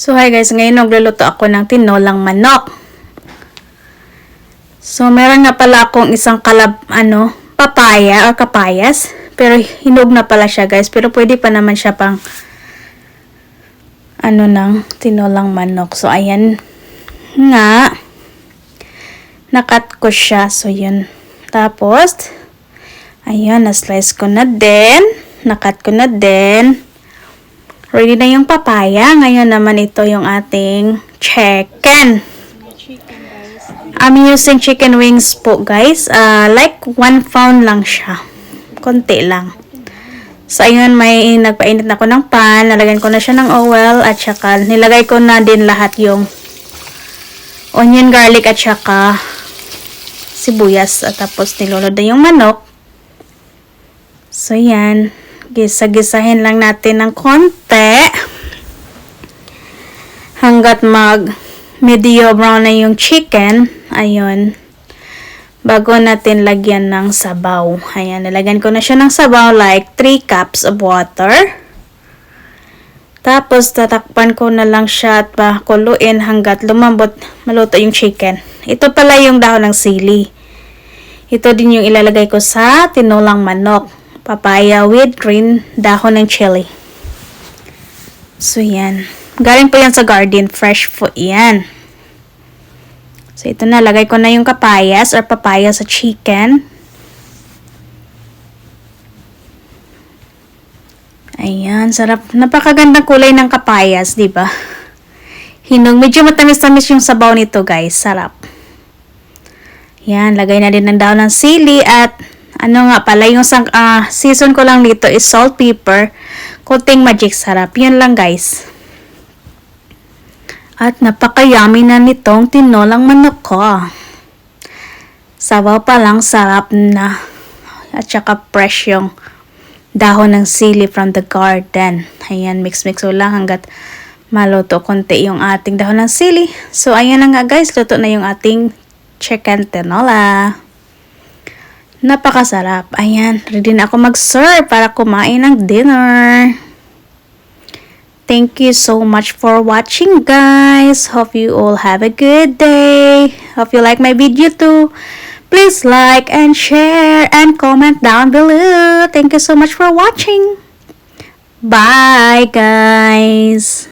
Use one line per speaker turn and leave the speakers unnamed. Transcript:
So hi guys, ngayon nagluluto ako ng tinolang manok. So meron nga pala akong isang kalab, ano, papaya or kapayas. Pero hinog na pala siya guys. Pero pwede pa naman siya pang ano ng tinolang manok. So ayan nga. Nakat ko siya. So yun. Tapos, ayan, na-slice ko na din. Nakat ko na din. Ready na yung papaya. Ngayon naman ito yung ating chicken. I'm using chicken wings po guys. Uh, like one pound lang siya. Konti lang. So ayun, may nagpainit na ako ng pan. Nalagyan ko na siya ng oil at saka nilagay ko na din lahat yung onion, garlic at saka sibuyas. At tapos nilulod na yung manok. So yan. Gisa-gisahin lang natin ng konti. Hanggat mag medium brown na yung chicken. Ayun. Bago natin lagyan ng sabaw. Ayan, nilagyan ko na siya ng sabaw like 3 cups of water. Tapos, tatakpan ko na lang siya at pakuluin hanggat lumambot maluto yung chicken. Ito pala yung dahon ng sili. Ito din yung ilalagay ko sa tinulang manok. Papaya with green dahon ng chili. So, yan. Galing po yan sa garden. Fresh po yan. So, ito na. Lagay ko na yung kapayas or papaya sa chicken. Ayan, sarap. Napakagandang kulay ng kapayas, di ba? Hinog. Medyo matamis-tamis yung sabaw nito, guys. Sarap. Yan, lagay na din ng daon ng sili at ano nga pala, yung sang, ah, season ko lang dito is salt, pepper, kunting magic sarap. Yun lang, guys. At napakayami na nitong tinolang manok ko. Sabaw pa lang, sarap na. At saka fresh yung dahon ng sili from the garden. Ayan, mix-mix ko lang hanggat maluto konti yung ating dahon ng sili. So, ayan na nga guys, luto na yung ating chicken tinola. Napakasarap. Ayan, ready na ako mag-serve para kumain ng dinner. Thank you so much for watching guys. Hope you all have a good day. Hope you like my video too. Please like and share and comment down below. Thank you so much for watching. Bye guys.